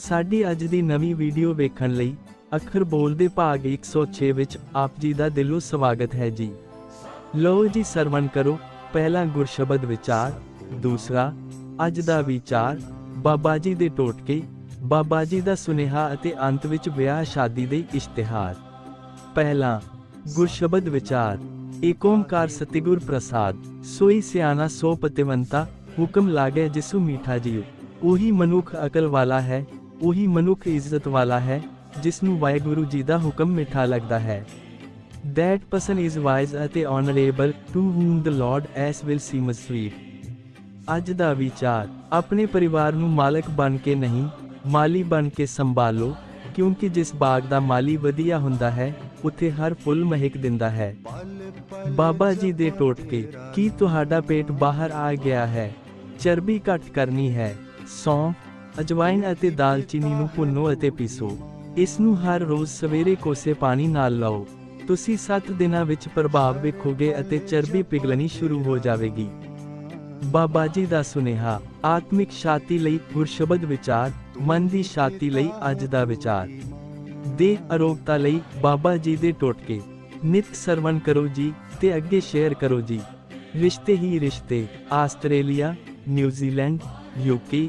ਸਾਡੀ ਅੱਜ ਦੀ ਨਵੀਂ ਵੀਡੀਓ ਵੇਖਣ ਲਈ ਅੱਖਰ ਬੋਲਦੇ ਭਾਗ 106 ਵਿੱਚ ਆਪ ਜੀ ਦਾ ਦਿਲੋਂ ਸਵਾਗਤ ਹੈ ਜੀ। ਲਓ ਜੀ ਸਰਵਣ ਕਰੋ ਪਹਿਲਾ ਗੁਰਸ਼ਬਦ ਵਿਚਾਰ, ਦੂਸਰਾ, ਅੱਜ ਦਾ ਵਿਚਾਰ, ਬਾਬਾ ਜੀ ਦੇ ਟੋਟਕੇ, ਬਾਬਾ ਜੀ ਦਾ ਸੁਨੇਹਾ ਅਤੇ ਅੰਤ ਵਿੱਚ ਵਿਆਹ ਸ਼ਾਦੀ ਦੇ ਇਸ਼ਤਿਹਾਰ। ਪਹਿਲਾ, ਗੁਰਸ਼ਬਦ ਵਿਚਾਰ ਏਕ ਓੰਕਾਰ ਸਤਿਗੁਰ ਪ੍ਰਸਾਦ, ਸੋਈ ਸਿਆਣਾ ਸੋ ਪਤਿਵੰਤਾ, ਹੁਕਮ ਲਾਗੇ ਜਿਸੂ ਮੀਠਾ ਜੀਉ, ਉਹੀ ਮਨੁੱਖ ਅਕਲ ਵਾਲਾ ਹੈ ਉਹੀ ਮਨੁੱਖ ਇੱਜ਼ਤ ਵਾਲਾ ਹੈ ਜਿਸ ਨੂੰ ਵਾਹਿਗੁਰੂ ਜੀ ਦਾ ਹੁਕਮ ਮਿੱਠਾ ਲੱਗਦਾ ਹੈ। That person is wise ਅਤੇ honorable to whom the Lord as will seem sweet. ਅੱਜ ਦਾ ਵਿਚਾਰ, ਆਪਣੇ ਪਰਿਵਾਰ ਨੂੰ ਮਾਲਕ ਬਣ ਕੇ ਨਹੀਂ, ਮਾਲੀ ਬਣ ਕੇ ਸੰਭਾਲੋ, ਕਿਉਂਕਿ ਜਿਸ ਬਾਗ ਦਾ ਮਾਲੀ ਵਧੀਆ ਹੁੰਦਾ ਹੈ, ਉੱਥੇ ਹਰ ਫੁੱਲ ਮਹਿਕ ਦਿੰਦਾ ਹੈ। ਬਾਬਾ ਜੀ ਦੇ ਟੋਟਕੇ, ਕੀ ਤੁਹਾਡਾ ਪੇਟ ਬਾਹਰ ਆ ਗਿਆ ਹੈ? ਚਰਬੀ ਘੱਟ ਕਰਨੀ ਹੈ, ਸੌਂਫ ਅਜਵਾਇਨ ਅਤੇ ਦਾਲਚੀਨੀ ਨੂੰ ਭੁੰਨੋ ਅਤੇ ਪੀਸੋ। ਇਸ ਨੂੰ ਹਰ ਰੋਜ਼ ਸਵੇਰੇ ਕੋਸੇ ਪਾਣੀ ਨਾਲ ਲਾਓ। ਤੁਸੀਂ 7 ਦਿਨਾਂ ਵਿੱਚ ਪ੍ਰਭਾਵ ਵੇਖੋਗੇ ਅਤੇ ਚਰਬੀ ਪਿਘਲਣੀ ਸ਼ੁਰੂ ਹੋ ਜਾਵੇਗੀ। ਬਾਬਾ ਜੀ ਦਾ ਸੁਨੇਹਾ, ਆਤਮਿਕ ਸ਼ਾਂਤੀ ਲਈ ਗੁਰਸ਼ਬਦ ਵਿਚਾਰ, ਮਨ ਦੀ ਸ਼ਾਂਤੀ ਲਈ ਅੱਜ ਦਾ ਵਿਚਾਰ। ਦੇ ਅਰੋਗਤਾ ਲਈ ਬਾਬਾ ਜੀ ਦੇ ਟੋਟਕੇ। ਨਿਤ ਸਰਵਣ ਕਰੋ ਜੀ ਤੇ ਅੱਗੇ ਸ਼ੇਅਰ ਕਰੋ ਜੀ। ਰਿਸ਼ਤੇ ਹੀ ਰਿਸ਼ਤੇ, Australia, New Zealand UK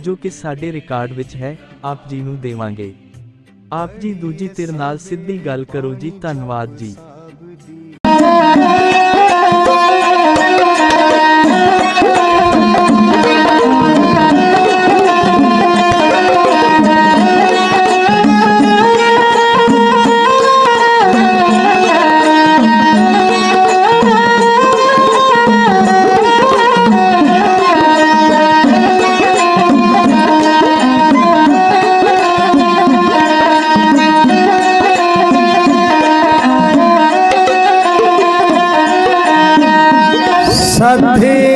ਜੋ ਕਿ ਸਾਡੇ ਰਿਕਾਰਡ ਵਿੱਚ ਹੈ, ਆਪ ਜੀ ਨੂੰ ਦੇਵਾਂਗੇ। ਆਪ ਜੀ ਦੂਜੀ ਧਿਰ ਨਾਲ ਸਿੱਧੀ ਗੱਲ ਕਰੋ ਜੀ, ਧੰਨਵਾਦ ਜੀ। 餐厅。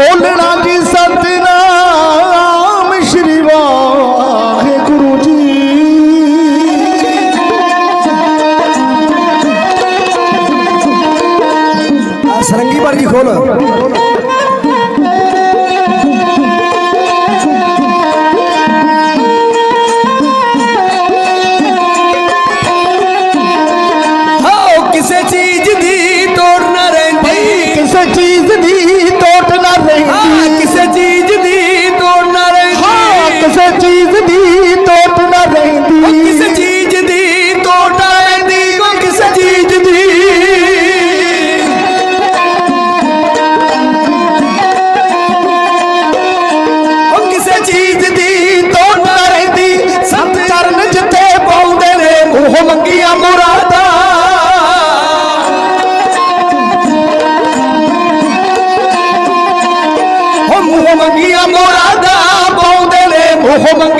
Ponle রোহ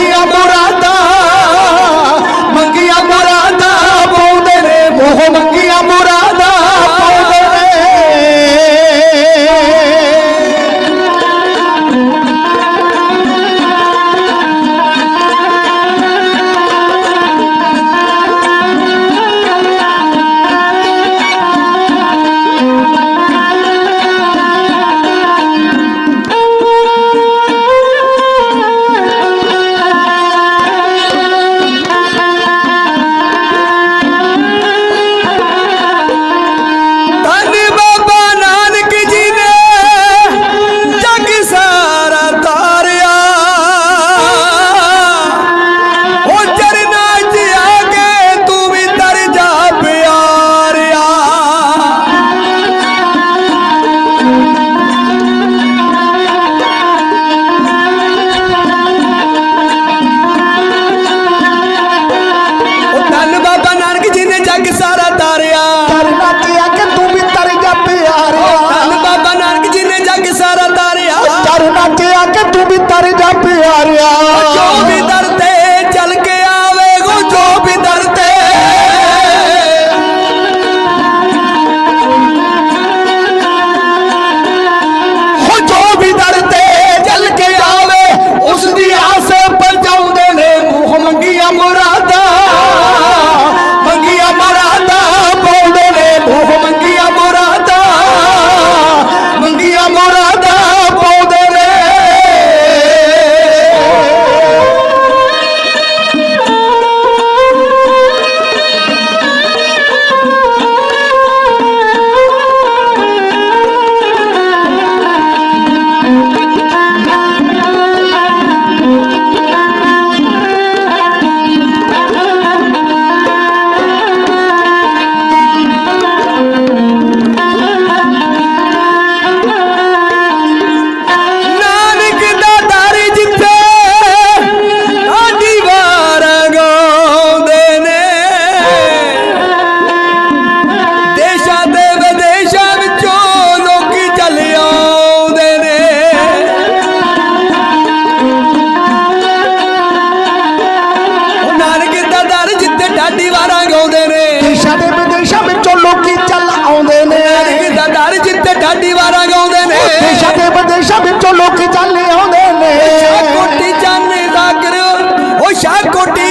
ਕਰ ਜਾ ਪਿਆਰਿਆ। ਜੋ ਵੀ ਦਰ ਤੇ ਚੱਲ ਕੇ ਆਵੇਗੋ ਜੋ ਵੀ ਦਰ ਤੇ। ਹੋ ਜੋ ਵੀ ਦਰ ਤੇ ਚੱਲ ਕੇ ਆਵੇ, ਉਸ ਦੀ ਆਸੇ ਪਰ ਜਾਉਂਦੇ ਨੇ, ਮੂੰਹ ਮੰਗੀਆਂ ਮੁਰ ਦੇ ਵਿਦੇਸ਼ਾਂ ਵਿੱਚੋਂ ਲੋਕ ਚੱਲੇ ਆਉਂਦੇ ਨੇ। ਸ਼ਾਹਕੋਟੀ ਜਾਂਦੇ ਜ਼ਾਕਰ ਉਹ ਸ਼ਾਹਕੋਟੀ